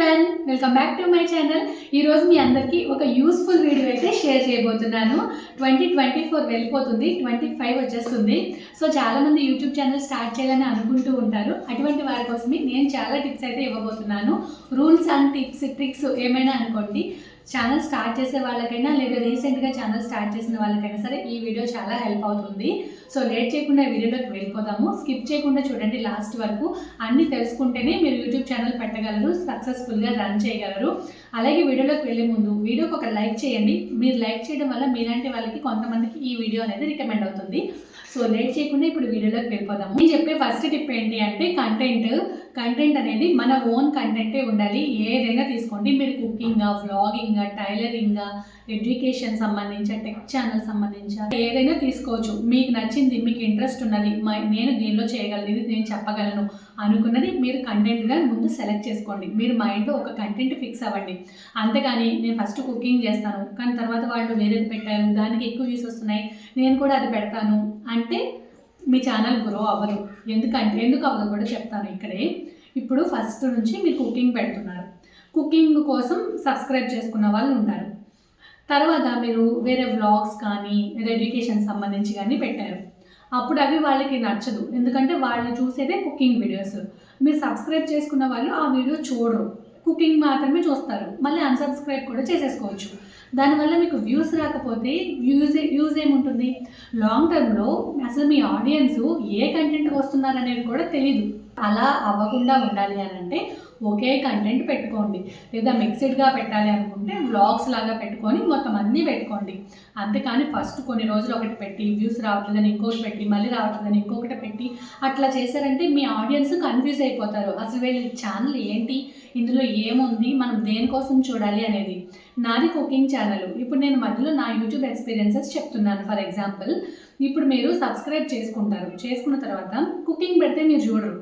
Everyone welcome back to my channel ఈరోజు మీ అందరికీ ఒక యూస్ఫుల్ వీడియో అయితే షేర్ చేయబోతున్నాను. ట్వంటీ ట్వంటీ ఫోర్ వెళ్ళిపోతుంది. ట్వంటీ ఫైవ్ వచ్చేస్తుంది. సో చాలామంది యూట్యూబ్ ఛానల్ స్టార్ట్ చేయాలని అనుకుంటూ ఉంటారు. అటువంటి వారి కోసమే నేను చాలా టిప్స్ అయితే ఇవ్వబోతున్నాను. రూల్స్ అండ్ టిప్స్ ట్రిక్స్ ఏమైనా అనుకోండి. ఛానల్ స్టార్ట్ చేసే వాళ్ళకైనా లేదా రీసెంట్గా ఛానల్ స్టార్ట్ చేసిన వాళ్ళకైనా సరే ఈ వీడియో చాలా హెల్ప్ అవుతుంది. సో లేట్ చేయకుండా వీడియోలోకి వెళ్ళిపోదాము. స్కిప్ చేయకుండా చూడండి లాస్ట్ వరకు. అన్నీ తెలుసుకుంటేనే మీరు యూట్యూబ్ ఛానల్ పెట్టగలరు సక్సెస్ఫుల్గా రన్ చేయగలరు. అలాగే వీడియోలోకి వెళ్ళే ముందు వీడియోకి ఒక లైక్ చేయండి. మీరు లైక్ చేయడం వల్ల మీలాంటి వాళ్ళకి కొంతమందికి ఈ వీడియో అనేది రికమెండ్ అవుతుంది. సో లేట్ చేయకుండా ఇప్పుడు వీడియోలోకి వెళ్ళిపోదాము. నేను చెప్పే ఫస్ట్ టిప్ ఏంటి అంటే కంటెంట్ కంటెంట్ అనేది మన ఓన్ కంటెంటే ఉండాలి. ఏదైనా తీసుకోండి. మీరు కుకింగ్ వ్లాగింగ్ టైలరింగ్ ఎడ్యుకేషన్ సంబంధించి టెక్ ఛానల్ సంబంధించి ఏదైనా తీసుకోవచ్చు. మీకు నచ్చింది మీకు ఇంట్రెస్ట్ ఉన్నది నేను దీనిలో చేయగలను ఇది నేను చెప్పగలను అనుకున్నది మీరు కంటెంట్గా ముందు సెలెక్ట్ చేసుకోండి. మీరు మైండ్లో ఒక కంటెంట్ ఫిక్స్ అవ్వండి. అంతేగాని నేను ఫస్ట్ కుకింగ్ చేస్తాను. కానీ తర్వాత వాళ్ళు వేరేది పెట్టారు దానికి ఎక్కువ వ్యూస్ వస్తున్నాయి నేను కూడా అది పెడతాను. అంటే మీ ఛానల్ గ్రో అవ్వదు ఎందుకంటే ఎందుకు అవ్వదు కూడా చెప్తాను ఇక్కడే. ఇప్పుడు ఫస్ట్ నుంచి మీరు కుకింగ్ పెడుతున్నారు. కుకింగ్ కోసం సబ్స్క్రైబ్ చేసుకున్న వాళ్ళు ఉంటారు. తర్వాత మీరు వేరే వ్లాగ్స్ కానీ లేదా ఎడ్యుకేషన్ సంబంధించి కానీ పెట్టారు. అప్పుడు అవి వాళ్ళకి నచ్చదు. ఎందుకంటే వాళ్ళు చూసేదే కుకింగ్ వీడియోస్ మీరు సబ్స్క్రైబ్ చేసుకున్న వాళ్ళు ఆ వీడియో చూడరు. కుకింగ్ మాత్రమే చూస్తారు. మళ్ళీ అన్సబ్స్క్రైబ్ కూడా చేసేసుకోవచ్చు. దానివల్ల మీకు వ్యూస్ రాకపోతే వ్యూస్ వ్యూస్ ఏముంటుంది? లాంగ్ టర్మ్లో అసలు మీ ఆడియన్స్ ఏ కంటెంట్ వస్తున్నారనేది కూడా తెలియదు అలా అవ్వకుండా ఉండాలి అని అంటే ఒకే కంటెంట్ పెట్టుకోండి. లేదా మిక్స్డ్గా పెట్టాలి అనుకుంటే వ్లాగ్స్ లాగా పెట్టుకొని మొత్తం అన్నీ పెట్టుకోండి. అంతేకాని ఫస్ట్ కొన్ని రోజులు ఒకటి పెట్టి వ్యూస్ రావట్లేదని ఇంకొకటి పెట్టి మళ్ళీ రావట్లేదని ఇంకొకటి పెట్టి అట్లా చేశారంటే మీ ఆడియన్స్ కన్ఫ్యూజ్ అయిపోతారు. అసలు వీళ్ళ ఛానల్ ఏంటి? ఇందులో ఏముంది? మనం దేనికోసం చూడాలి అనేది. నాది కుకింగ్ ఛానల్. ఇప్పుడు నేను మధ్యలో నా యూట్యూబ్ ఎక్స్పీరియన్సెస్ చెప్తున్నాను. ఫర్ ఎగ్జాంపుల్ ఇప్పుడు మీరు సబ్స్క్రైబ్ చేసుకుంటారు. చేసుకున్న తర్వాత కుకింగ్ పెడితే మీరు చూడరు.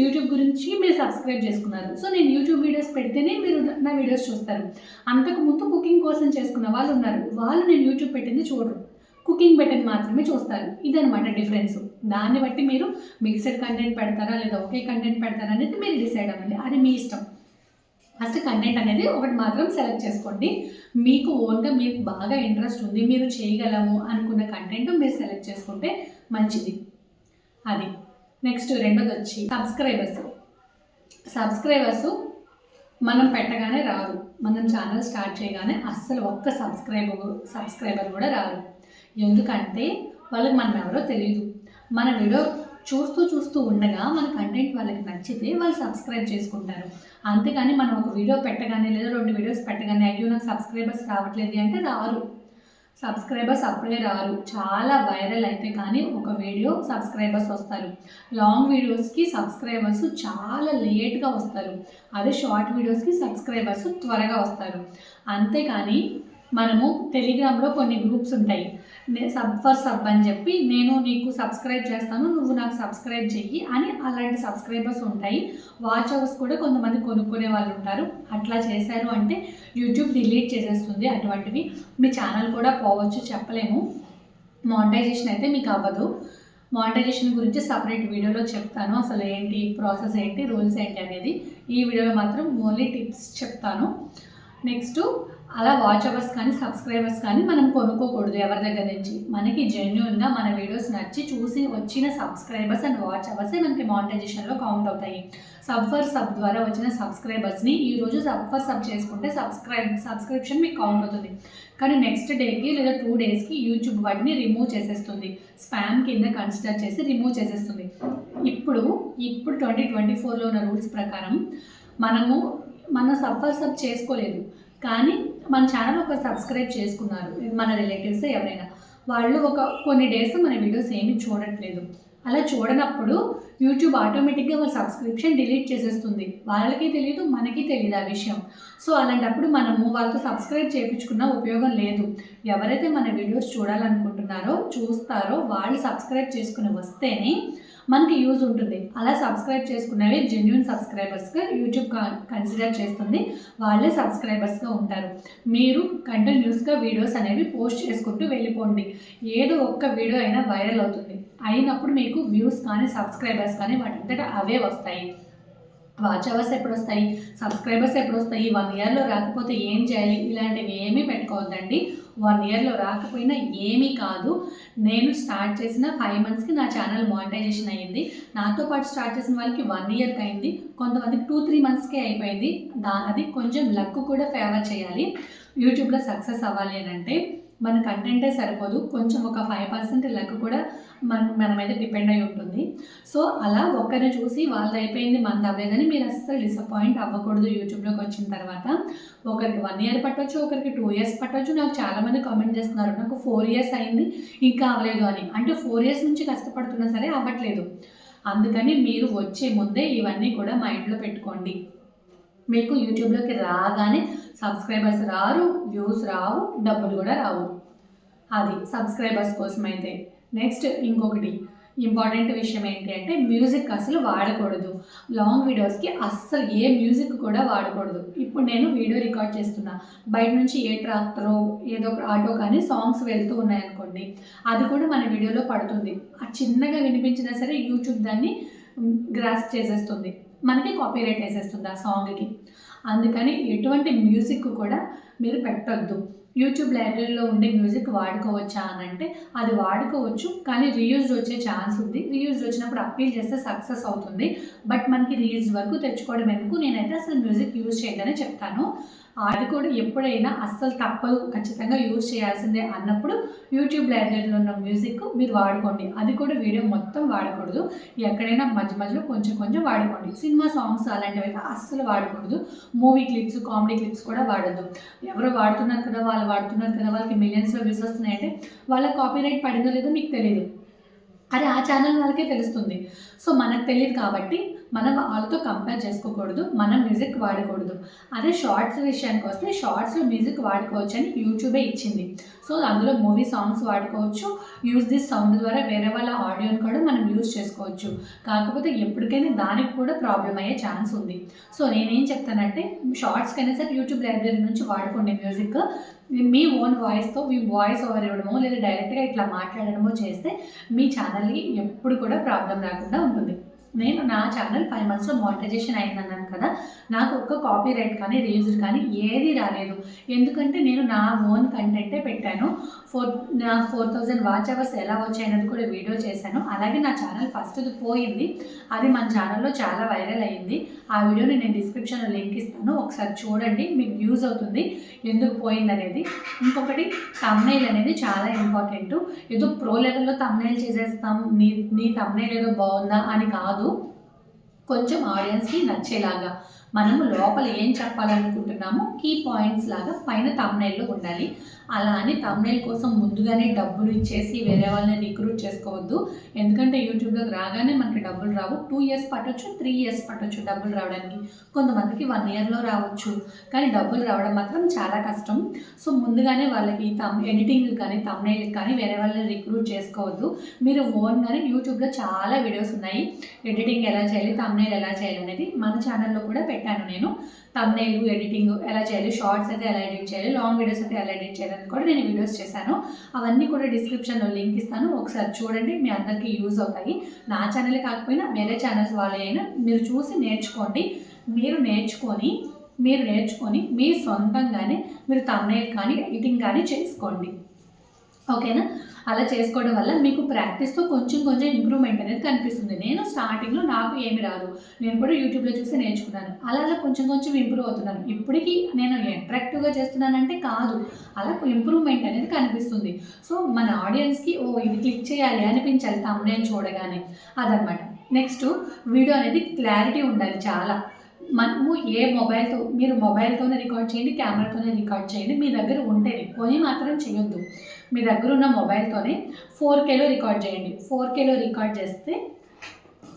యూట్యూబ్ గురించి మీరు సబ్స్క్రైబ్ చేసుకున్నారు. సో నేను యూట్యూబ్ వీడియోస్ పెడితేనే మీరు నా వీడియోస్ చూస్తారు. అంతకుముందు కుకింగ్ కోసం చేసుకున్న వాళ్ళు ఉన్నారు. వాళ్ళు నేను యూట్యూబ్ పెట్టింది చూడరు. కుకింగ్ పెట్టింది మాత్రమే చూస్తారు. ఇదనమాట డిఫరెన్స్. దాన్ని బట్టి మీరు మిక్సెడ్ కంటెంట్ పెడతారా లేదా ఒకే కంటెంట్ పెడతారా అనేది మీరు డిసైడ్ అవ్వండి. అది మీ ఇష్టం. ఫస్ట్ కంటెంట్ అనేది ఒకటి మాత్రం సెలెక్ట్ చేసుకోండి. మీకు ఓన్గా మీకు బాగా ఇంట్రెస్ట్ ఉంది మీరు చేయగలము అనుకున్న కంటెంట్ మీరు సెలెక్ట్ చేసుకుంటే మంచిది. అది. నెక్స్ట్ రెండోది వచ్చి సబ్స్క్రైబర్స్ సబ్స్క్రైబర్స్ మనం పెట్టగానే రారు మనం ఛానల్ స్టార్ట్ చేయగానే అస్సలు ఒక్క సబ్స్క్రైబర్ సబ్స్క్రైబర్ కూడా రారు ఎందుకంటే వాళ్ళకి మనం ఎవరో తెలియదు మన వీడియో చూస్తూ చూస్తూ ఉండగా మన కంటెంట్ వాళ్ళకి నచ్చితే వాళ్ళు సబ్స్క్రైబ్ చేసుకుంటారు. అంతేగాని మనం ఒక వీడియో పెట్టగానే లేదా రెండు వీడియోస్ పెట్టగానే అయ్యో నాకు సబ్స్క్రైబర్స్ రావట్లేదు అంటే రారు. సబ్స్క్రైబర్స్ అప్పుడే రారు. చాలా వైరల్ అయితే కానీ ఒక వీడియో సబ్స్క్రైబర్స్ వస్తారు. లాంగ్ వీడియోస్కి సబ్స్క్రైబర్స్ చాలా లేట్గా వస్తారు. అదే షార్ట్ వీడియోస్కి సబ్స్క్రైబర్స్ త్వరగా వస్తారు. అంతేకాని మనము టెలిగ్రామ్లో కొన్ని గ్రూప్స్ ఉంటాయి. సబ్ ఫర్ సబ్ అని చెప్పి నేను నీకు సబ్స్క్రైబ్ చేస్తాను నువ్వు నాకు సబ్స్క్రైబ్ చెయ్యి అని అలాంటి సబ్స్క్రైబర్స్ ఉంటాయి. వాచ్ అవర్స్ కూడా కొంతమంది కొనుక్కునే వాళ్ళు ఉంటారు. అట్లా చేశారు అంటే యూట్యూబ్ డిలీట్ చేసేస్తుంది అటువంటివి. మీ ఛానల్ కూడా పోవచ్చు చెప్పలేము. మానిటైజేషన్ అయితే మీకు అవ్వదు. మానిటైజేషన్ గురించి సపరేట్ వీడియోలో చెప్తాను. అసలు ఏంటి ప్రాసెస్ ఏంటి రూల్స్ ఏంటి అనేది ఈ వీడియోలో మాత్రం ఓన్లీ టిప్స్ చెప్తాను. నెక్స్ట్ అలా వాచ్ అవర్స్ కానీ సబ్స్క్రైబర్స్ కానీ మనం కొనుక్కోకూడదు ఎవరి దగ్గర నుంచి. మనకి జెన్యున్గా మన వీడియోస్ నచ్చి చూసి వచ్చిన సబ్స్క్రైబర్స్ అండ్ వాచ్ అవర్సే మనకి మానిటైజేషన్లో కౌంట్ అవుతాయి. సబ్ ఫర్ సబ్ ద్వారా వచ్చిన సబ్స్క్రైబర్స్ని ఈరోజు సబ్ ఫర్ సబ్ చేసుకుంటే సబ్స్క్రైబ్ సబ్స్క్రిప్షన్ మీకు కౌంట్ అవుతుంది. కానీ నెక్స్ట్ డేకి లేదా టూ డేస్కి యూట్యూబ్ వాటిని రిమూవ్ చేసేస్తుంది. స్పామ్ కింద కన్సిడర్ చేసి రిమూవ్ చేసేస్తుంది. ఇప్పుడు ఇప్పుడు ట్వంటీ ట్వంటీ ఫోర్లో ఉన్న రూల్స్ ప్రకారం మనము మనం సఫర్ సబ్ చేసుకోలేదు. కానీ మన ఛానల్ ఒక సబ్స్క్రైబ్ చేసుకున్నారు. మన రిలేటివ్స్ ఎవరైనా. వాళ్ళు ఒక కొన్ని డేస్ మన వీడియోస్ ఏమీ చూడట్లేదు. అలా చూడనప్పుడు యూట్యూబ్ ఆటోమేటిక్గా వాళ్ళ సబ్స్క్రిప్షన్ డిలీట్ చేసేస్తుంది. వాళ్ళకి తెలియదు మనకి తెలియదు ఆ విషయం. సో అలాంటప్పుడు మనము వాళ్ళతో సబ్స్క్రైబ్ చేయించుకున్న ఉపయోగం లేదు. ఎవరైతే మన వీడియోస్ చూడాలనుకుంటున్నారో చూస్తారో వాళ్ళు సబ్స్క్రైబ్ చేసుకుని వస్తేనే మనకి యూజ్ ఉంటుంది. అలా సబ్స్క్రైబ్ చేసుకునేవి జెన్యున్ సబ్స్క్రైబర్స్గా యూట్యూబ్ కన్సిడర్ చేస్తుంది. వాళ్ళే సబ్స్క్రైబర్స్గా ఉంటారు. మీరు కంటిన్యూస్గా వీడియోస్ అనేవి పోస్ట్ చేసుకుంటూ వెళ్ళిపోండి. ఏదో ఒక్క వీడియో అయినా వైరల్ అవుతుంది. అయినప్పుడు మీకు వ్యూస్ కానీ సబ్స్క్రైబర్స్ కానీ వాటి అవే వస్తాయి. వాచ్ అవర్స్ ఎప్పుడు వస్తాయి సబ్స్క్రైబర్స్ ఎప్పుడు వస్తాయి వన్ ఇయర్లో రాకపోతే ఏం చేయాలి? ఇలాంటివి ఏమీ పెట్టుకోవద్దండి. వన్ ఇయర్లో రాకపోయినా ఏమీ కాదు. నేను స్టార్ట్ చేసిన ఫైవ్ మంత్స్కి నా ఛానల్ మానిటైజేషన్ అయ్యింది. నాతో పాటు స్టార్ట్ చేసిన వాళ్ళకి వన్ ఇయర్కి అయింది కొంతమంది టూ త్రీ మంత్స్కే అయిపోయింది. దా అది కొంచెం లక్ కూడా ఫేవర్ చేయాలి. యూట్యూబ్లో సక్సెస్ అవ్వాలి అని అంటే మన కంటెంటే సరిపోదు. కొంచెం ఒక ఫైవ్ పర్సెంట్ లక్ కూడా మన మన మీద డిపెండ్ అయి ఉంటుంది. సో అలా ఒక్కరిని చూసి వాళ్ళది అయిపోయింది మనది అవ్వలేదని మీరు అస్సలు డిసప్పాయింట్ అవ్వకూడదు యూట్యూబ్లోకి వచ్చిన తర్వాత. ఒకరికి వన్ ఇయర్ పట్టొచ్చు ఒకరికి టూ ఇయర్స్ పట్టొచ్చు. నాకు చాలామంది కామెంట్ చేస్తున్నారు నాకు ఫోర్ ఇయర్స్ అయింది ఇంకా అవ్వలేదు అని. అంటే ఫోర్ ఇయర్స్ నుంచి కష్టపడుతున్నా సరే అవ్వట్లేదు. అందుకని మీరు వచ్చే ముందే ఇవన్నీ కూడా మైండ్లో పెట్టుకోండి. మీకు యూట్యూబ్లోకి రాగానే సబ్స్క్రైబర్స్ రారు వ్యూస్ రావు డబ్బులు కూడా రావు. అది సబ్స్క్రైబర్స్ కోసం అయితే నెక్స్ట్ ఇంకొకటి ఇంపార్టెంట్ విషయం ఏంటి అంటే మ్యూజిక్ అసలు వాడకూడదు. లాంగ్ వీడియోస్కి అస్సలు ఏ మ్యూజిక్ కూడా వాడకూడదు. ఇప్పుడు నేను వీడియో రికార్డ్ చేస్తున్నా. బయట నుంచి ఏ ట్రాక్టరో ఏదో ఒక ఆటో కానీ సాంగ్స్ వెళ్తూ ఉన్నాయనుకోండి అది కూడా మన వీడియోలో పడుతుంది. ఆ చిన్నగా వినిపించినా సరే యూట్యూబ్ దాన్ని గ్రాస్ చేసేస్తుంది. మనకి కాపీరైట్ వేసేస్తుంది ఆ సాంగ్కి అందుకని ఎటువంటి మ్యూజిక్ కూడా మీరు పెట్టొద్దు. యూట్యూబ్ లైబ్రరీలో ఉండే మ్యూజిక్ వాడుకోవచ్చా అని అంటే అది వాడుకోవచ్చు కానీ రీయూజ్ వచ్చే ఛాన్స్ ఉంది. రీయూజ్ వచ్చినప్పుడు అప్పీల్ చేస్తే సక్సెస్ అవుతుంది. బట్ మనకి రీయూజ్ వరకు తెచ్చుకోవడం ఎందుకు? నేనైతే అసలు మ్యూజిక్ యూజ్ చేయదని చెప్తాను. అది కూడా ఎప్పుడైనా అస్సలు తప్పదు ఖచ్చితంగా యూజ్ చేయాల్సిందే అన్నప్పుడు యూట్యూబ్ లైబ్రరీలో ఉన్న మ్యూజిక్ మీరు వాడుకోండి. అది కూడా వీడియో మొత్తం వాడకూడదు. ఎక్కడైనా మధ్య మధ్యలో కొంచెం కొంచెం వాడుకోండి. సినిమా సాంగ్స్ అలాంటివి అస్సలు వాడకూడదు. మూవీ క్లిప్స్ కామెడీ క్లిప్స్ కూడా వాడద్దు. ఎవరు వాడుతున్నారు కదా వాళ్ళు వాడుతున్నారు కదా వాళ్ళకి మిలియన్స్లో వ్యూస్ వస్తున్నాయంటే వాళ్ళ కాపీరైట్ పడిందో లేదో మీకు తెలియదు అది ఆ ఛానల్ వాళ్ళకే తెలుస్తుంది. సో మనకు తెలియదు కాబట్టి మనం వాళ్ళతో కంపేర్ చేసుకోకూడదు మనం మ్యూజిక్ వాడకూడదు. అదే షార్ట్స్ విషయానికి వస్తే షార్ట్స్లో మ్యూజిక్ వాడుకోవచ్చు అని యూట్యూబే ఇచ్చింది. సో అందులో మూవీ సాంగ్స్ వాడుకోవచ్చు. యూజ్ దిస్ సౌండ్ ద్వారా వేరే వాళ్ళ ఆడియోని కూడా మనం యూజ్ చేసుకోవచ్చు. కాకపోతే ఎప్పటికైనా దానికి కూడా ప్రాబ్లం అయ్యే ఛాన్స్ ఉంది. సో నేనేం చెప్తానంటే షార్ట్స్కైనా సరే యూట్యూబ్ లైబ్రరీ నుంచి వాడుకోండి మ్యూజిక్ మీ ఓన్ వాయిస్తో మీ వాయిస్ ఓవర్ ఇవ్వడమో లేదా డైరెక్ట్గా ఇట్లా మాట్లాడడమో చేస్తే మీ ఛానల్కి ఎప్పుడు కూడా ప్రాబ్లం రాకుండా ఉంటుంది. నేను నా ఛానల్ ఫైవ్ మంత్స్లో మానిటైజేషన్ అయిందన్నాను కదా నాకు ఒక్క కాపీ రైట్ కానీ రీల్స్ కానీ ఏది రాలేదు. ఎందుకంటే నేను నా ఓన్ కంటెంటే పెట్టాను. ఫోర్ నా ఫోర్ థౌజండ్ వాచ్ అవర్స్ ఎలా వచ్చాయన్నది కూడా వీడియో చేశాను. అలాగే నా ఛానల్ ఫస్ట్ది పోయింది. అది మన ఛానల్లో చాలా వైరల్ అయ్యింది ఆ వీడియోని నేను డిస్క్రిప్షన్లో లింక్ ఇస్తాను. ఒకసారి చూడండి మీకు యూజ్ అవుతుంది. ఎందుకు పోయింది అనేది. ఇంకొకటి తమ్నైల్ అనేది చాలా ఇంపార్టెంట్ ఏదో ప్రో లెవెల్లో తమ్నైల్ చేసేస్తాం. నీ నీ తమ్నైల్ ఏదో బాగుందా అని కాదు. కొంచెం ఆడియన్స్కి నచ్చేలాగా. మనము లోపల ఏం చెప్పాలనుకుంటున్నామో కీ పాయింట్స్ లాగా పైన తమ్నైల్లో ఉండాలి. అలా అని తమ్నైల్ కోసం ముందుగానే డబ్బులు ఇచ్చేసి వేరే వాళ్ళని రిక్రూట్ చేసుకోవద్దు. ఎందుకంటే యూట్యూబ్లోకి రాగానే మనకి డబ్బులు రావు. టూ ఇయర్స్ పట్టొచ్చు త్రీ ఇయర్స్ పట్టొచ్చు డబ్బులు రావడానికి. కొంతమందికి వన్ ఇయర్లో రావచ్చు. కానీ డబ్బులు రావడం మాత్రం చాలా కష్టం. సో ముందుగానే వాళ్ళకి తమ్ ఎడిటింగ్ కానీ తమ్నైల్ కానీ వేరే వాళ్ళని రిక్రూట్ చేసుకోవద్దు. మీరు ఓన్గానే యూట్యూబ్లో చాలా వీడియోస్ ఉన్నాయి. ఎడిటింగ్ ఎలా చేయాలి తమ్నైల్ ఎలా చేయాలి అనేది మన ఛానల్లో కూడా పెట్టాను నేను. తమ్నైల్ ఎడిటింగ్ ఎలా చేయాలి షార్ట్స్ అయితే ఎలా ఎడిట్ చేయాలి లాంగ్ వీడియోస్ అయితే ఎలా ఎడిట్ చేయాలని కూడా నేను వీడియోస్ చేశాను. అవన్నీ కూడా డిస్క్రిప్షన్లో లింక్ ఇస్తాను. ఒకసారి చూడండి మీ అందరికీ యూజ్ అవుతాయి. నా ఛానలే కాకపోయినా వేరే ఛానల్స్ వాళ్ళే అయినా మీరు చూసి నేర్చుకోండి. మీరు నేర్చుకొని మీరు నేర్చుకొని మీ సొంతంగానే మీరు తమ్నైల్ కానీ ఎడిటింగ్ కానీ చేసుకోండి. ఓకేనా? అలా చేసుకోవడం వల్ల మీకు ప్రాక్టీస్తో కొంచెం కొంచెం ఇంప్రూవ్మెంట్ అనేది కనిపిస్తుంది. నేను స్టార్టింగ్లో నాకు ఏమి రాదు. నేను కూడా యూట్యూబ్లో చూసి నేర్చుకున్నాను. అలా అలా కొంచెం కొంచెం ఇంప్రూవ్ అవుతున్నాను. ఇప్పటికీ నేను అట్రాక్టివ్గా చేస్తున్నానంటే కాదు. అలా ఇంప్రూవ్మెంట్ అనేది కనిపిస్తుంది. సో మన ఆడియన్స్కి ఓ ఇది క్లిక్ చేయాలి అనిపించాలి. తమ్నేల్ చూడగానే. అదనమాట నెక్స్ట్ వీడియో అనేది క్లారిటీ ఉండాలి చాలా. మనము ఏ మొబైల్తో మీరు మొబైల్తోనే రికార్డ్ చేయండి కెమెరాతోనే రికార్డ్ చేయండి మీ దగ్గర ఉంటే కొని మాత్రం చేయొద్దు. మీ దగ్గర ఉన్న మొబైల్తోనే ఫోర్ కేలో రికార్డ్ చేయండి. ఫోర్ కేలో రికార్డ్ చేస్తే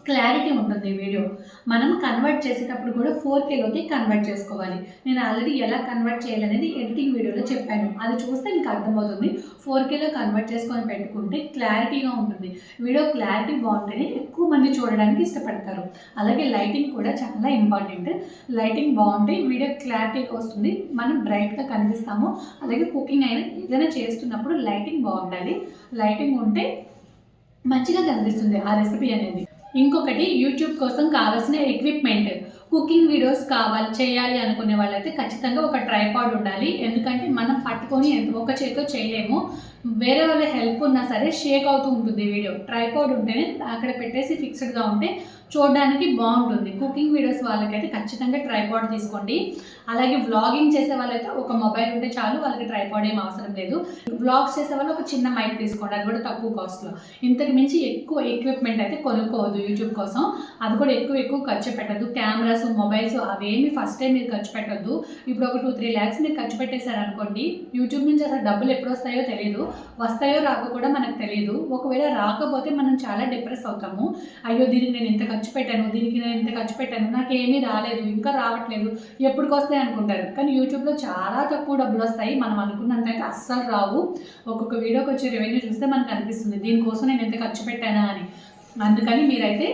క్లారిటీ ఉంటుంది వీడియో మనం కన్వర్ట్ చేసేటప్పుడు కూడా ఫోర్ కేలోకి కన్వర్ట్ చేసుకోవాలి. నేను ఆల్రెడీ ఎలా కన్వర్ట్ చేయాలనేది ఎడిటింగ్ వీడియోలో చెప్పాను. అది చూస్తే మీకు అర్థమవుతుంది. ఫోర్ కేలో కన్వర్ట్ చేసుకొని పెట్టుకుంటే క్లారిటీగా ఉంటుంది. వీడియో క్లారిటీ బాగుంటేనే ఎక్కువ మంది చూడడానికి ఇష్టపడతారు. అలాగే లైటింగ్ కూడా చాలా ఇంపార్టెంట్ లైటింగ్ బాగుంటే వీడియో క్లారిటీగా వస్తుంది. మనం బ్రైట్గా కనిపిస్తాము. అలాగే కుకింగ్ అయినా ఏదైనా చేస్తున్నప్పుడు లైటింగ్ బాగుండాలి. లైటింగ్ ఉంటే మంచిగా కనిపిస్తుంది ఆ రెసిపీ అనేది. ఇంకొకటి యూట్యూబ్ కోసం కావాల్సిన ఎక్విప్మెంట్ కుకింగ్ వీడియోస్ కావాలి చేయాలి అనుకునే వాళ్ళైతే ఖచ్చితంగా ఒక ట్రైపాడ్ ఉండాలి. ఎందుకంటే మనం పట్టుకొని ఎంత- ఒక చేతితో చేయలేము. వేరే వాళ్ళ హెల్ప్ ఉన్నా సరే షేక్ అవుతూ ఉంటుంది వీడియో. ట్రైపాడ్ ఉంటేనే అక్కడ పెట్టేసి ఫిక్స్డ్గా ఉంటే చూడడానికి బాగుంటుంది. కుకింగ్ వీడియోస్ వాళ్ళకైతే ఖచ్చితంగా ట్రైపాడ్ తీసుకోండి. అలాగే వ్లాగింగ్ చేసే వాళ్ళైతే ఒక మొబైల్ ఉంటే చాలు వాళ్ళకి ట్రైపాడ్ ఏం అవసరం లేదు. వ్లాగ్స్ చేసే వాళ్ళు ఒక చిన్న మైక్ తీసుకోండి అది కూడా తక్కువ కాస్ట్లో ఇంతకు మించి ఎక్కువ ఎక్విప్మెంట్ అయితే కొనుక్కోవద్దు యూట్యూబ్ కోసం. అది కూడా ఎక్కువ ఎక్కువ ఖర్చు పెట్టద్దు. కెమెరాస్ మొబైల్స్ అవేమి ఫస్ట్ టైం మీరు ఖర్చు పెట్టద్దు. ఇప్పుడు ఒక టూ త్రీ ల్యాక్స్ మీరు ఖర్చు పెట్టేశారనుకోండి యూట్యూబ్ నుంచి అసలు డబ్బులు ఎప్పుడు వస్తాయో తెలియదు వస్తాయో రాకో కూడా మనకు తెలియదు ఒకవేళ రాకపోతే మనం చాలా డిప్రెస్ అవుతాము. అయ్యో దీనికి నేను ఇంత ఖర్చు ఖర్చు పెట్టాను దీనికి నేను ఇంత ఖర్చు పెట్టాను నాకు ఏమీ రాలేదు ఇంకా రావట్లేదు ఎప్పటికి వస్తాయి అనుకుంటారు. కానీ యూట్యూబ్లో చాలా తక్కువ డబ్బులు వస్తాయి. మనం అనుకున్నంత అయితే అస్సలు రావు. ఒక్కొక్క వీడియోకి వచ్చే రెవెన్యూ చూస్తే మనకు అనిపిస్తుంది దీనికోసం నేను ఎంత ఖర్చు పెట్టానా అని. అందుకని మీరైతే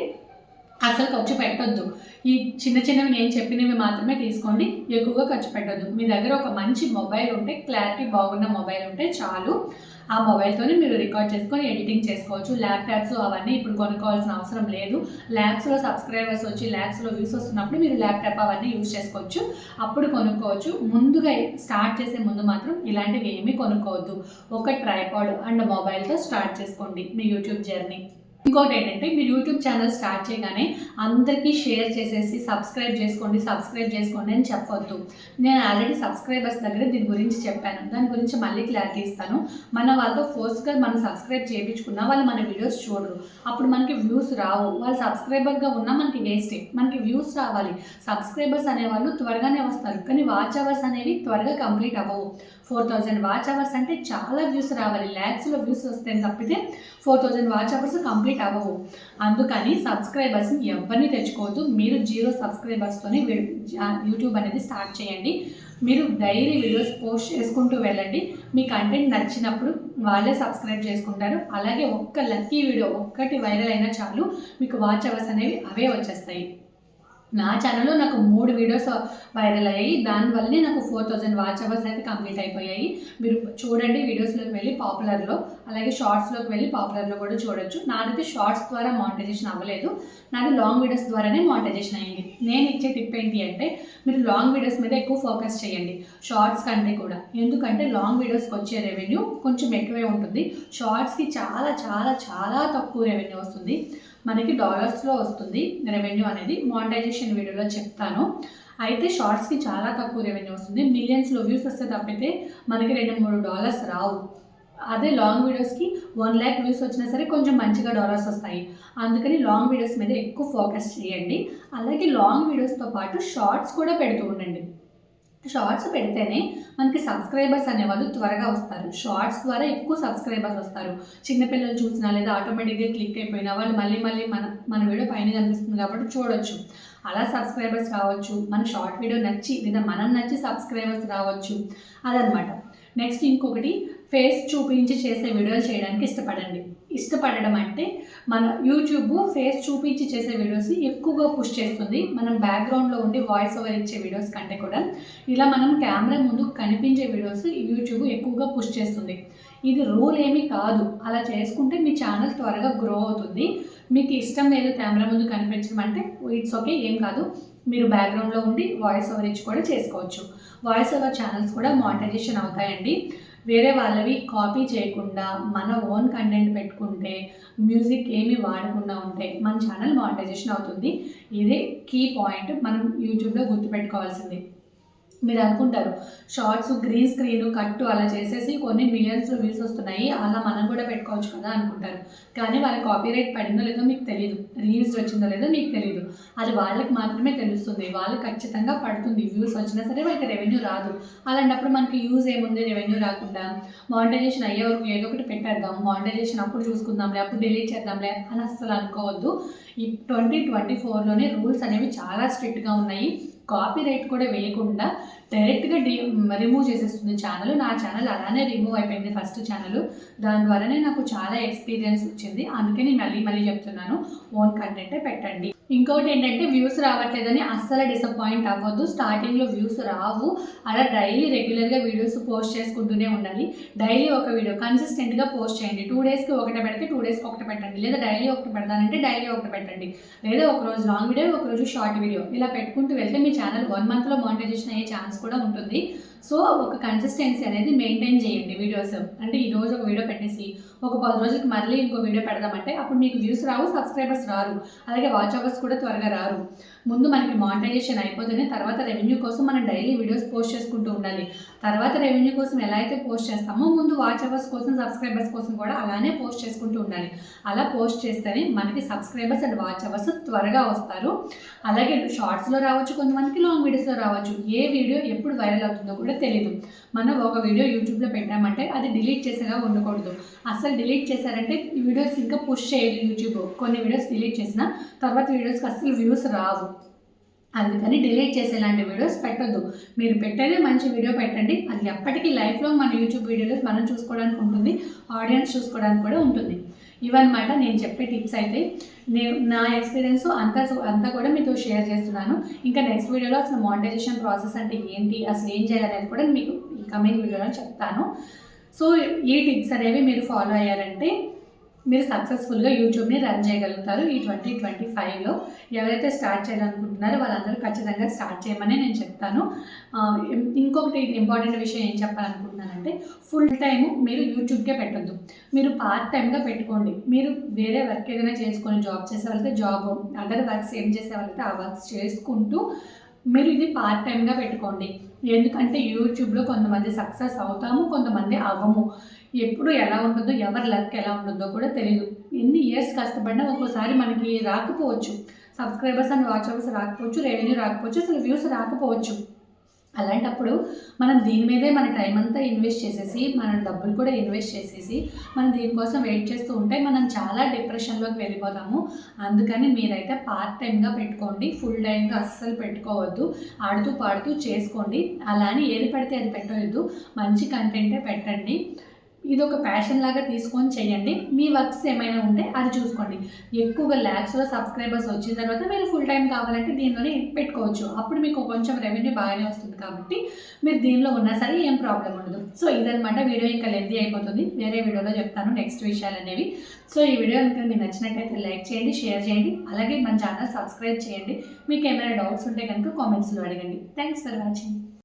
అసలు ఖర్చు పెట్టొద్దు. ఈ చిన్న చిన్నవి నేను చెప్పినవి మాత్రమే తీసుకోండి ఎక్కువగా ఖర్చు పెట్టద్దు. మీ దగ్గర ఒక మంచి మొబైల్ ఉంటే క్లారిటీ బాగున్న మొబైల్ ఉంటే చాలు. ఆ మొబైల్తోనే మీరు రికార్డ్ చేసుకొని ఎడిటింగ్ చేసుకోవచ్చు. ల్యాప్టాప్స్ అవన్నీ ఇప్పుడు కొనుక్కోవాల్సిన అవసరం లేదు. ల్యాబ్స్లో సబ్స్క్రైబర్స్ వచ్చి ల్యాబ్స్లో వ్యూస్ వస్తున్నప్పుడు మీరు ల్యాప్టాప్ అవన్నీ యూస్ చేసుకోవచ్చు. అప్పుడు కొనుక్కోవచ్చు. ముందుగా స్టార్ట్ చేసే ముందు మాత్రం ఇలాంటివి ఏమీ కొనుక్కోవద్దు. ఒక ట్రైపాడ్ అండ్ మొబైల్తో స్టార్ట్ చేసుకోండి మీ యూట్యూబ్ జర్నీ ఇంకోటి ఏంటంటే మీరు యూట్యూబ్ ఛానల్ స్టార్ట్ చేయగానే అందరికీ షేర్ చేసేసి సబ్స్క్రైబ్ చేసుకోండి సబ్స్క్రైబ్ చేసుకోండి అని చెప్పొద్దు. నేను ఆల్రెడీ సబ్స్క్రైబర్స్ దగ్గర దీని గురించి చెప్పాను. దాని గురించి మళ్ళీ క్లారిటీ ఇస్తాను. మన వాళ్ళతో ఫోర్స్గా మనం సబ్స్క్రైబ్ చేయించుకున్నా వాళ్ళు మన వీడియోస్ చూడరు. అప్పుడు మనకి వ్యూస్ రావు. వాళ్ళు సబ్స్క్రైబర్గా ఉన్నా మనకి వేస్టే. మనకి వ్యూస్ రావాలి. సబ్స్క్రైబర్స్ అనేవాళ్ళు త్వరగానే వస్తారు. కానీ వాచ్ అవర్స్ అనేవి త్వరగా కంప్లీట్ అవ్వవు. ఫోర్ థౌజండ్ వాచ్ అవర్స్ అంటే చాలా వ్యూస్ రావాలి. ల్యాక్స్లో వ్యూస్ వస్తే తప్పితే four thousand watch hours complete అవ్వవు. అందుకని సబ్స్క్రైబర్స్ని ఎవరిని తెచ్చుకోవద్దు. మీరు జీరో సబ్స్క్రైబర్స్తోనే యూట్యూబ్ అనేది స్టార్ట్ చేయండి. మీరు డైలీ వీడియోస్ పోస్ట్ చేసుకుంటూ వెళ్ళండి. మీ కంటెంట్ నచ్చినప్పుడు వాళ్ళే సబ్స్క్రైబ్ చేసుకుంటారు. అలాగే ఒక్క లక్కీ వీడియో ఒక్కటి వైరల్ అయినా చాలు. మీకు వాచ్ అవర్స్ అనేవి అవే వచ్చేస్తాయి. నా ఛానల్లో నాకు మూడు వీడియోస్ వైరల్ అయ్యాయి. దానివల్లనే నాకు ఫోర్ థౌజండ్ వాచ్ అవర్స్ అయితే కంప్లీట్ అయిపోయాయి. మీరు చూడండి వీడియోస్లోకి వెళ్ళి పాపులర్లో అలాగే షార్ట్స్లోకి వెళ్ళి పాపులర్లో కూడా చూడొచ్చు. నాదైతే షార్ట్స్ ద్వారా మానిటైజేషన్ అవ్వలేదు. నాది లాంగ్ వీడియోస్ ద్వారానే మానిటైజేషన్ అయ్యింది నేను ఇచ్చే టిప్ ఏంటి అంటే మీరు లాంగ్ వీడియోస్ మీద ఎక్కువ ఫోకస్ చేయండి. షార్ట్స్ కంటే కూడా. ఎందుకంటే లాంగ్ వీడియోస్కి వచ్చే రెవెన్యూ కొంచెం ఎక్కువే ఉంటుంది. షార్ట్స్కి చాలా చాలా చాలా తక్కువ రెవెన్యూ వస్తుంది. మనకి డాలర్స్లో వస్తుంది. రెవెన్యూ అనేది మానిటైజేషన్ వీడియోలో చెప్తాను. అయితే షార్ట్స్కి చాలా తక్కువ రెవెన్యూ వస్తుంది. మిలియన్స్లో వ్యూస్ వస్తే తప్పితే మనకి రెండు మూడు డాలర్స్ రావు. అదే లాంగ్ వీడియోస్కి వన్ ల్యాక్ వ్యూస్ వచ్చినా సరే కొంచెం మంచిగా డాలర్స్ వస్తాయి. అందుకని లాంగ్ వీడియోస్ మీద ఎక్కువ ఫోకస్ చేయండి. అలాగే లాంగ్ వీడియోస్తో పాటు షార్ట్స్ కూడా పెడుతూ ఉండండి. షార్ట్స్ పెడితేనే మనకి సబ్స్క్రైబర్స్ అనేవాళ్ళు త్వరగా వస్తారు. షార్ట్స్ ద్వారా ఎక్కువ సబ్స్క్రైబర్స్ వస్తారు. చిన్నపిల్లలు చూసినా లేదా ఆటోమేటిక్గా క్లిక్ అయిపోయినా వాళ్ళు మళ్ళీ మళ్ళీ మన మన వీడియో పైన కనిపిస్తుంది కాబట్టి చూడొచ్చు. అలా సబ్స్క్రైబర్స్ రావచ్చు. మన షార్ట్ వీడియో నచ్చి లేదా మనం నచ్చి సబ్స్క్రైబర్స్ రావచ్చు. అదనమాట నెక్స్ట్ ఇంకొకటి ఫేస్ చూపించి చేసే వీడియోలు చేయడానికి ఇష్టపడండి. ఇష్టపడడం అంటే మన యూట్యూబ్ ఫేస్ చూపించి చేసే వీడియోస్ ఎక్కువగా పుష్ చేస్తుంది. మనం బ్యాక్గ్రౌండ్లో ఉండి వాయిస్ ఓవర్ ఇచ్చే వీడియోస్ కంటే కూడా. ఇలా మనం కెమెరా ముందు కనిపించే వీడియోస్ యూట్యూబ్ ఎక్కువగా పుష్ చేస్తుంది. ఇది రూల్ ఏమీ కాదు. అలా చేసుకుంటే మీ ఛానల్ త్వరగా గ్రో అవుతుంది. మీకు ఇష్టం లేదు కెమెరా ముందు కనిపించడం అంటే ఇట్స్ ఓకే ఏం కాదు. మీరు బ్యాక్గ్రౌండ్లో ఉండి వాయిస్ ఓవర్ ఇచ్చి కూడా చేసుకోవచ్చు. వాయిస్ ఓవర్ ఛానల్స్ కూడా మానిటైజేషన్ అవుతాయండి. వేరే వాళ్ళవి కాపీ చేయకుండా మన ఓన్ కంటెంట్ పెట్టుకుంటే మ్యూజిక్ ఏమి వాడకుండా ఉంటే మన ఛానల్ మానిటైజేషన్ అవుతుంది. ఇదే కీ పాయింట్ మనం యూట్యూబ్లో గుర్తుపెట్టుకోవాల్సింది. మీరు అనుకుంటారు. షార్ట్స్ గ్రీన్ స్క్రీన్ కట్టు అలా చేసేసి కొన్ని మిలియన్స్లో వ్యూస్ వస్తున్నాయి. అలా మనం కూడా పెట్టుకోవచ్చు కదా అనుకుంటారు. కానీ వాళ్ళ కాపీరైట్ పడిందో లేదో మీకు తెలియదు రీల్స్ వచ్చిందో లేదో మీకు తెలియదు అది వాళ్ళకి మాత్రమే తెలుస్తుంది. వాళ్ళు ఖచ్చితంగా పడుతుంది. వ్యూస్ వచ్చినా సరే వాళ్ళకి రెవెన్యూ రాదు. అలాంటప్పుడు మనకి యూజ్ ఏముంది? రెవెన్యూ రాకుండా మానిటైజేషన్ అయ్యే వరకు ఏదో ఒకటి పెట్టేద్దాం. మానిటైజేషన్ అప్పుడు చూసుకుందాంలే అప్పుడు డిలీట్ చేద్దాంలే అని అస్సలు అనుకోవద్దు. ఈ ట్వంటీ ట్వంటీ ఫోర్లోనే రూల్స్ అనేవి చాలా స్ట్రిక్ట్గా ఉన్నాయి. కాపీ రైట్ కూడా వేయకుండా డైరెక్ట్గా డి రిమూవ్ చేసేస్తుంది ఛానల్. నా ఛానల్ అలానే రిమూవ్ అయిపోయింది ఫస్ట్ ఛానల్. దాని ద్వారానే నాకు చాలా ఎక్స్పీరియన్స్ వచ్చింది. అందుకే నేను మళ్ళీ మళ్ళీ చెప్తున్నాను. ఓన్ కంటెంటే పెట్టండి. ఇంకొకటి ఏంటంటే వ్యూస్ రావట్లేదని అస్సలు డిసప్పాయింట్ అవ్వద్దు. స్టార్టింగ్లో వ్యూస్ రావు. అలా డైలీ రెగ్యులర్గా వీడియోస్ పోస్ట్ చేసుకుంటూనే ఉండాలి. డైలీ ఒక వీడియో కన్సిస్టెంట్గా పోస్ట్ చేయండి. టూ డేస్కి ఒకటి పెడితే టూ డేస్కి ఒకటి పెట్టండి. లేదా డైలీ ఒకటి పెడతానంటే డైలీ ఒకటి పెట్టండి. లేదా ఒకరోజు లాంగ్ వీడియో ఒక రోజు షార్ట్ వీడియో ఇలా పెట్టుకుంటూ వెళ్తే మీ ఛానల్ వన్ మంత్లో మానిటైజేషన్ అయ్యే ఛాన్స్ కూడా ఉంటుంది. సో ఒక కన్సిస్టెన్సీ అనేది మెయింటైన్ చేయండి వీడియోస్ అంటే ఈ రోజు ఒక వీడియో పెట్టేసి ఒక పది రోజులకి మళ్ళీ ఇంకో వీడియో పెడదామంటే అప్పుడు మీకు వ్యూస్ రావు సబ్స్క్రైబర్స్ రారు. అలాగే వాచ్ అవర్స్ కూడా త్వరగా రారు. ముందు మనకి మానిటైజేషన్ అయిపోతేనే తర్వాత రెవెన్యూ కోసం మనం డైలీ వీడియోస్ పోస్ట్ చేసుకుంటూ ఉండాలి. తర్వాత రెవెన్యూ కోసం ఎలా అయితే పోస్ట్ చేస్తామో ముందు వాచ్ అవర్స్ కోసం సబ్స్క్రైబర్స్ కోసం కూడా అలానే పోస్ట్ చేసుకుంటూ ఉండాలి. అలా పోస్ట్ చేస్తేనే మనకి సబ్స్క్రైబర్స్ అండ్ వాచ్ అవర్స్ త్వరగా వస్తారు. అలాగే షార్ట్స్లో రావచ్చు కొంతమందికి లాంగ్ వీడియోస్లో రావచ్చు. ఏ వీడియో ఎప్పుడు వైరల్ అవుతుందో కూడా తెలియదు మనం ఒక వీడియో యూట్యూబ్లో పెట్టామంటే అది డిలీట్ చేసేలా ఉండకూడదు. అసలు డిలీట్ చేశారంటే ఈ వీడియోస్ ఇంకా పుష్ చేయదు యూట్యూబ్ కొన్ని వీడియోస్ డిలీట్ చేసిన తర్వాత వీడియోస్కి అసలు వ్యూస్ రావు. అందుకని డిలీట్ చేసేలాంటి వీడియోస్ పెట్టొద్దు. మీరు పెట్టేదే మంచి వీడియో పెట్టండి. అది ఎప్పటికీ లైఫ్లో మన యూట్యూబ్ వీడియోలో మనం చూసుకోవడానికి ఉంటుంది. ఆడియన్స్ చూసుకోవడానికి కూడా ఉంటుంది. ఇవన్నమాట నేను చెప్పే టిప్స్ అయితే. నేను నా ఎక్స్పీరియన్స్ అంతా అంతా కూడా మీతో షేర్ చేస్తున్నాను. ఇంకా నెక్స్ట్ వీడియోలో అసలు మానిటైజేషన్ ప్రాసెస్ అంటే ఏంటి? అసలు ఏం చేయాలనేది కూడా మీకు కమింగ్ వీడియోలో చెప్తాను. సో ఈ టిప్స్ అనేవి మీరు ఫాలో అయ్యారంటే మీరు సక్సెస్ఫుల్గా యూట్యూబ్ని రన్ చేయగలుగుతారు. ఈ ట్వంటీ ట్వంటీ ఫైవ్లో ఎవరైతే స్టార్ట్ చేయాలనుకుంటున్నారో వాళ్ళందరూ ఖచ్చితంగా స్టార్ట్ చేయమని నేను చెప్తాను. ఇంకొకటి ఇంపార్టెంట్ విషయం ఏం చెప్పాలనుకుంటున్నానంటే ఫుల్ టైం మీరు యూట్యూబ్కే పెట్టొద్దు. మీరు పార్ట్ టైంగా పెట్టుకోండి. మీరు వేరే వర్క్ ఏదైనా చేసుకొని జాబ్ చేసే వాళ్ళైతే జాబ్ అదర్ వర్క్స్ ఏం చేసే వాళ్ళైతే ఆ వర్క్స్ చేసుకుంటూ మీరు ఇది పార్ట్ టైంగా పెట్టుకోండి. ఎందుకంటే యూట్యూబ్లో కొంతమంది సక్సెస్ అవుతాము కొంతమంది అవ్వము. ఎప్పుడు ఎలా ఉంటుందో ఎవరి లక్ ఎలా ఉంటుందో కూడా తెలియదు ఎన్ని ఇయర్స్ కష్టపడినా ఒక్కోసారి మనకి రాకపోవచ్చు. సబ్స్క్రైబర్స్ అండ్ వాచ్ అవర్స్ రాకపోవచ్చు రెవెన్యూ రాకపోవచ్చు అసలు వ్యూస్ రాకపోవచ్చు. అలాంటప్పుడు మనం దీని మీదే మన టైం అంతా ఇన్వెస్ట్ చేసేసి మన డబ్బులు కూడా ఇన్వెస్ట్ చేసేసి మనం దీనికోసం వెయిట్ చేస్తూ ఉంటే మనం చాలా డిప్రెషన్లోకి వెళ్ళిపోతాము. అందుకని మీరైతే పార్ట్ టైంగా పెట్టుకోండి ఫుల్ టైంగా అస్సలు పెట్టుకోవద్దు. ఆడుతూ పాడుతూ చేసుకోండి. అలా అని ఏది పడితే అది పెట్టవద్దు మంచి కంటెంటే పెట్టండి. ఇది ఒక ప్యాషన్ లాగా తీసుకొని చేయండి. మీ వర్క్స్ ఏమైనా ఉంటే అది చూసుకోండి. ఎక్కువగా ల్యాక్స్లో సబ్స్క్రైబర్స్ వచ్చిన తర్వాత మీరు ఫుల్ టైం కావాలంటే దీనిలోనే పెట్టుకోవచ్చు. అప్పుడు మీకు కొంచెం రెవెన్యూ బాగానే వస్తుంది కాబట్టి మీరు దీనిలో ఉన్నా సరే ఏం ప్రాబ్లం ఉండదు. సో ఇదనమాట వీడియో ఇంకా లెంతీ అయిపోతుంది. వేరే వీడియోలో చెప్తాను నెక్స్ట్ విషయాలు అనేవి. సో ఈ వీడియో కనుక మీకు నచ్చినట్టయితే లైక్ చేయండి షేర్ చేయండి. అలాగే మన ఛానల్ సబ్స్క్రైబ్ చేయండి. మీకు ఏమైనా డౌట్స్ ఉంటే కనుక కామెంట్స్లో అడగండి. Thanks for watching